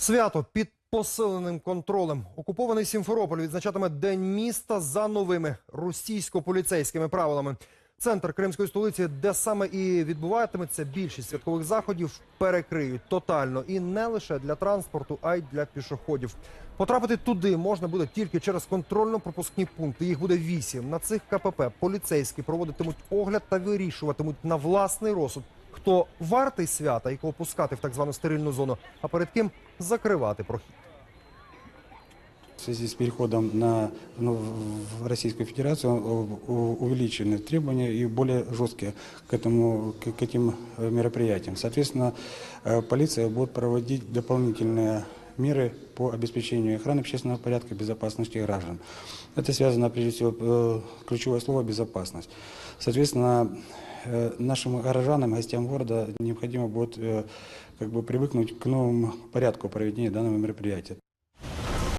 Свято під посиленим контролем. Окупований Сімферополь відзначатиме День міста за новими російсько-поліцейськими правилами. Центр кримської столиці, де саме і відбуватиметься більшість святкових заходів, перекриють тотально і не лише для транспорту, а й для пішоходів. Потрапити туди можна буде тільки через контрольно-пропускні пункти. Їх буде вісім. На цих КПП поліцейські проводитимуть огляд та вирішуватимуть на власний розсуд, хто вартий свята і кого пускати в так звану стерильну зону, а перед ким закривати прохід. В связи с переходом на, ну, в Российскую Федерацию у- у- увеличены требования и более жесткие к, этому, к, к этим э, мероприятиям. Соответственно, э, полиция будет проводить дополнительные меры по обеспечению охраны общественного порядка и безопасности граждан. Это связано, прежде всего, э, ключевое слово «безопасность». Соответственно, э, нашим горожанам, гостям города необходимо будет э, как бы привыкнуть к новому порядку проведения данного мероприятия.